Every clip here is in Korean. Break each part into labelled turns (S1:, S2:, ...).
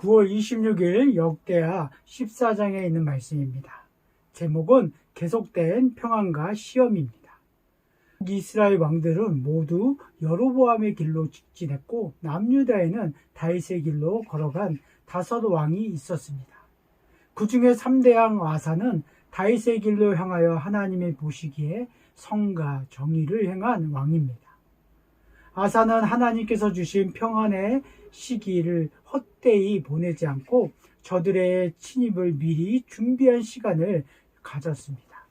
S1: 9월 26일 역대하 14장에 있는 말씀입니다. 제목은 계속된 평안과 시험입니다. 이스라엘 왕들은 모두 여로보암의 길로 직진했고 남유다에는 다윗의 길로 걸어간 다섯 왕이 있었습니다. 그 중에 3대왕 아사는 다윗의 길로 향하여 하나님의 보시기에 성과 정의를 행한 왕입니다. 아사는 하나님께서 주신 평안의 시기를 헛되이 보내지 않고 저들의 침입을 미리 준비한 시간을 가졌습니다.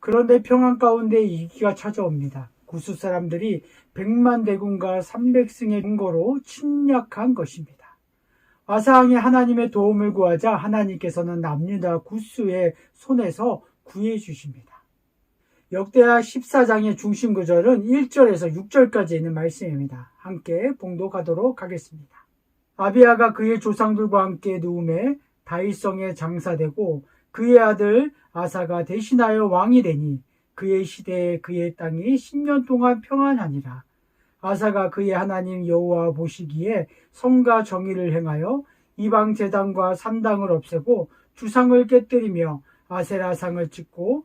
S1: 그런데 평안 가운데 이기가 찾아옵니다. 구수 사람들이 100만 대군과 300승의 근거로 침략한 것입니다. 아사왕이 하나님의 도움을 구하자 하나님께서는 남유다 구스의 손에서 구해 주십니다. 역대하 14장의 중심 구절은 1절에서 6절까지 있는 말씀입니다. 함께 봉독하도록 하겠습니다. 아비아가 그의 조상들과 함께 누움에 다윗성에 장사되고 그의 아들 아사가 대신하여 왕이 되니 그의 시대에 그의 땅이 10년 동안 평안하니라. 아사가 그의 하나님 여호와 보시기에 성과 정의를 행하여 이방 제단과 산당을 없애고 주상을 깨뜨리며 아세라상을 찍고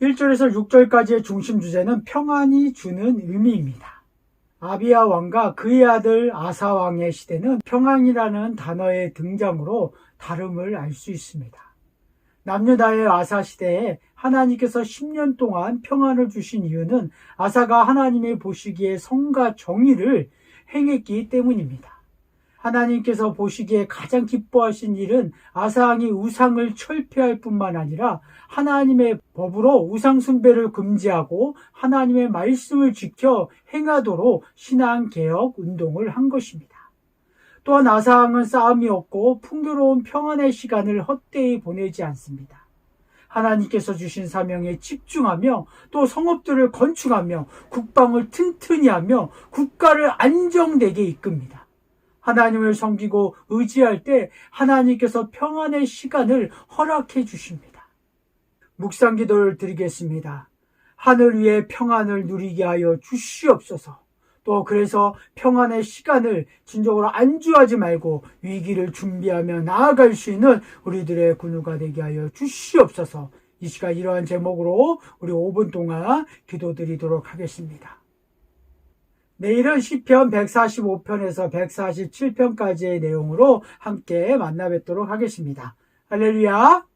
S1: 1절에서 6절까지의 중심 주제는 평안이 주는 의미입니다. 아비아 왕과 그의 아들 아사 왕의 시대는 평안이라는 단어의 등장으로 다름을 알 수 있습니다. 남유다의 아사 시대에 하나님께서 10년 동안 평안을 주신 이유는 아사가 하나님의 보시기에 성과 정의를 행했기 때문입니다. 하나님께서 보시기에 가장 기뻐하신 일은 아사왕이 우상을 철폐할 뿐만 아니라 하나님의 법으로 우상 숭배를 금지하고 하나님의 말씀을 지켜 행하도록 신앙 개혁 운동을 한 것입니다. 또한 아사왕은 싸움이 없고 풍요로운 평안의 시간을 헛되이 보내지 않습니다. 하나님께서 주신 사명에 집중하며 또 성읍들을 건축하며 국방을 튼튼히 하며 국가를 안정되게 이끕니다. 하나님을 섬기고 의지할 때 하나님께서 평안의 시간을 허락해 주십니다. 묵상 기도를 드리겠습니다. 하늘 위에 평안을 누리게 하여 주시옵소서. 또 그래서 평안의 시간을 진정으로 안주하지 말고 위기를 준비하며 나아갈 수 있는 우리들의 군우가 되게 하여 주시옵소서. 이 시간 이러한 제목으로 우리 5분 동안 기도드리도록 하겠습니다. 내일은 시편 145편에서 147편까지의 내용으로 함께 만나 뵙도록 하겠습니다. 할렐루야!